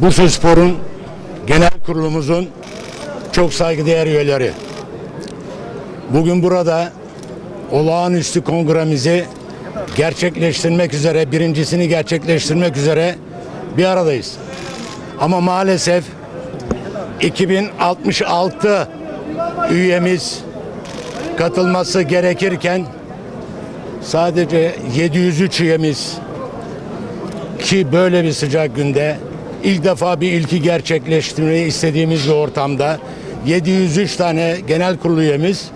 Bursa Spor'un genel kurulumuzun çok saygıdeğer üyeleri. Bugün burada olağanüstü kongremizi gerçekleştirmek üzere, birincisini gerçekleştirmek üzere bir aradayız. Ama maalesef 2066 üyemiz katılması gerekirken sadece 703 üyemiz ki böyle bir sıcak günde ilk defa bir ilki gerçekleştirmeyi istediğimiz bir ortamda 703 tane genel kurulu üyemiz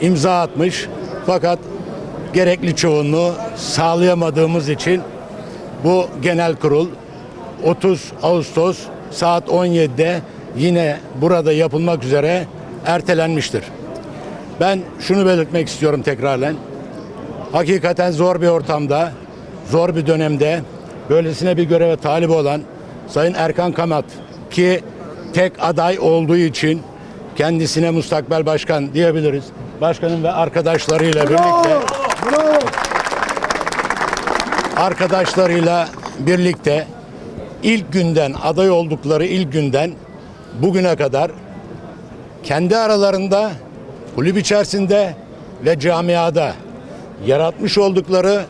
imza atmış. Fakat gerekli çoğunluğu sağlayamadığımız için bu genel kurul 30 Ağustos saat 17'de yine burada yapılmak üzere ertelenmiştir. Ben şunu belirtmek istiyorum tekrarlen. Hakikaten zor bir ortamda, zor bir dönemde böylesine bir göreve talip olan Sayın Erkan Kamat ki tek aday olduğu için kendisine mustakbel başkan diyebiliriz. Başkanın ve arkadaşlarıyla birlikte arkadaşlarıyla birlikte ilk günden aday oldukları ilk günden bugüne kadar kendi aralarında kulüp içerisinde ve camiada yaratmış oldukları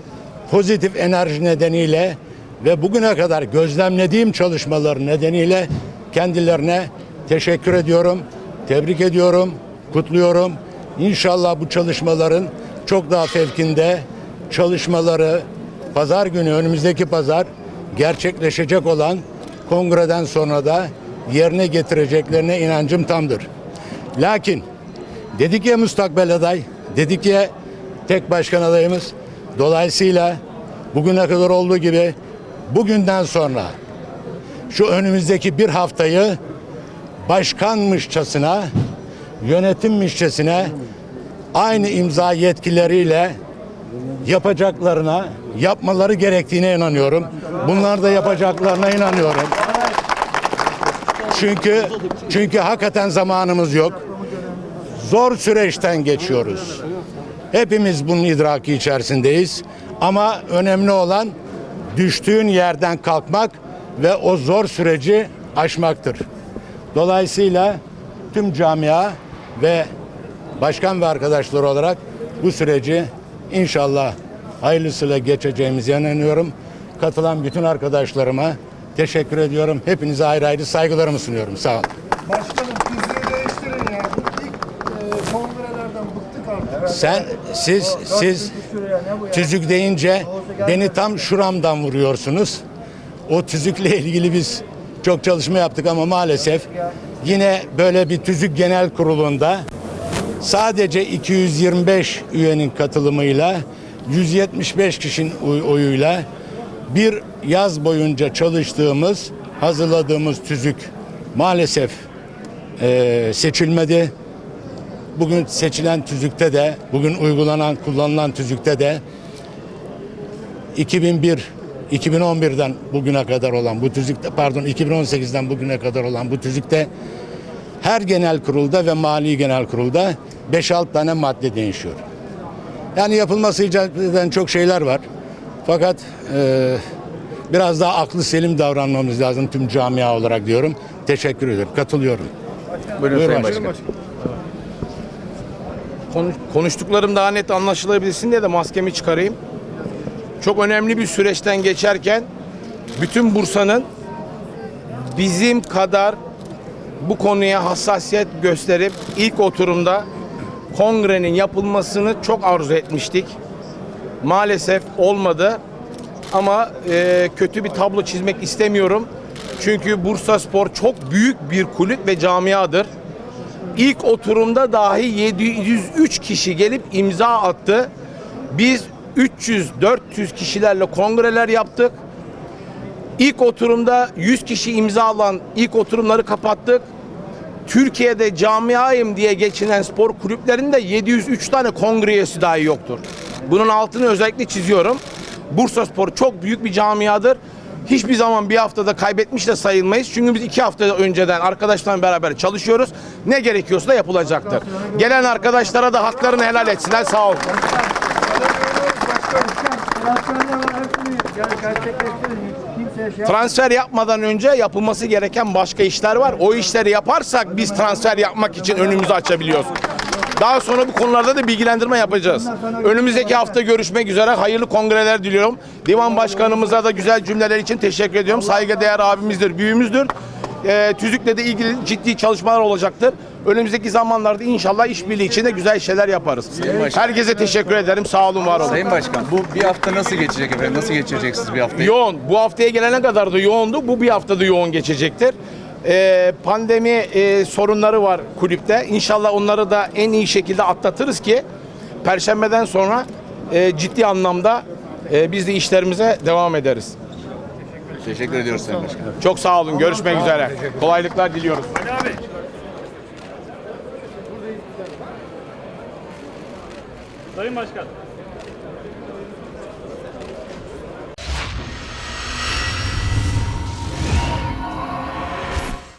pozitif enerji nedeniyle ve bugüne kadar gözlemlediğim çalışmalar nedeniyle kendilerine teşekkür ediyorum, tebrik ediyorum, kutluyorum. İnşallah bu çalışmaların çok daha fevkinde çalışmaları pazar günü önümüzdeki pazar gerçekleşecek olan kongreden sonra da yerine getireceklerine inancım tamdır. Lakin dedik ya mustakbel aday, dedik ya tek başkan adayımız. Dolayısıyla bugüne kadar olduğu gibi bugünden sonra şu önümüzdeki bir haftayı başkanmışçasına, yönetimmişçesine aynı imza yetkileriyle yapacaklarına, yapmaları gerektiğine inanıyorum. Bunlar da yapacaklarına inanıyorum. Çünkü çünkü hakikaten zamanımız yok. Zor süreçten geçiyoruz. Hepimiz bunun idraki içerisindeyiz. Ama önemli olan düştüğün yerden kalkmak ve o zor süreci aşmaktır. Dolayısıyla tüm camia ve başkan ve arkadaşları olarak bu süreci inşallah hayırlısıyla geçeceğimize inanıyorum. Katılan bütün arkadaşlarıma teşekkür ediyorum. Hepinize ayrı ayrı saygılarımı sunuyorum. Sağ olun. Başkanım tüzüğü değiştirin ya. İlk e, kongrelerden bıktık artık. Sen, siz, siz tüzük deyince beni tam şuramdan vuruyorsunuz. O tüzükle ilgili biz çok çalışma yaptık ama maalesef yine böyle bir tüzük genel kurulunda sadece 225 üyenin katılımıyla 175 kişinin oy- oyuyla bir yaz boyunca çalıştığımız, hazırladığımız tüzük maalesef eee, seçilmedi. Bugün seçilen tüzükte de, bugün uygulanan, kullanılan tüzükte de 2001, 2011'den bugüne kadar olan bu tüzükte, pardon 2018'den bugüne kadar olan bu tüzükte her genel kurulda ve mali genel kurulda 5-6 tane madde değişiyor. Yani yapılması icap eden çok şeyler var. Fakat eee, biraz daha aklı selim davranmamız lazım tüm camia olarak diyorum. Teşekkür ederim. Katılıyorum. Buyurun, Buyurun Sayın başkanım. Başkan. Konuş- Konuştuklarım daha net anlaşılabilsin diye de maskemi çıkarayım. Çok önemli bir süreçten geçerken bütün Bursa'nın bizim kadar bu konuya hassasiyet gösterip ilk oturumda kongrenin yapılmasını çok arzu etmiştik. Maalesef olmadı. Ama e, kötü bir tablo çizmek istemiyorum. Çünkü Bursa Spor çok büyük bir kulüp ve camiadır. İlk oturumda dahi 703 kişi gelip imza attı. Biz 300-400 kişilerle kongreler yaptık. İlk oturumda 100 kişi imza alan ilk oturumları kapattık. Türkiye'de camiayım diye geçinen spor kulüplerinde 703 tane kongre üyesi dahi yoktur. Bunun altını özellikle çiziyorum. Bursa Spor çok büyük bir camiadır. Hiçbir zaman bir haftada kaybetmiş de sayılmayız. Çünkü biz iki hafta önceden arkadaşlarla beraber çalışıyoruz. Ne gerekiyorsa da yapılacaktır. Gelen arkadaşlara da haklarını helal etsinler. Sağ olun. Transfer yapmadan önce yapılması gereken başka işler var. O işleri yaparsak biz transfer yapmak için önümüzü açabiliyoruz. Daha sonra bu konularda da bilgilendirme yapacağız. Önümüzdeki hafta görüşmek üzere. Hayırlı kongreler diliyorum. Divan başkanımıza da güzel cümleler için teşekkür ediyorum. Saygıdeğer abimizdir, büyüğümüzdür. Ee, tüzükle de ilgili ciddi çalışmalar olacaktır. Önümüzdeki zamanlarda inşallah işbirliği içinde güzel şeyler yaparız. Herkese teşekkür ederim. Sağ olun, var olun. Sayın Başkan bu bir hafta nasıl geçecek efendim? Nasıl geçireceksiniz bir haftayı? Yoğun. Bu haftaya gelene kadar da yoğundu. Bu bir haftada yoğun geçecektir. Ee, pandemi e, sorunları var kulüpte. İnşallah onları da en iyi şekilde atlatırız ki Perşembeden sonra e, ciddi anlamda e, biz de işlerimize devam ederiz. Teşekkür ediyoruz Sayın Başkan. Çok sağ olun. Görüşmek üzere. Kolaylıklar diliyoruz. Sayın Başkan.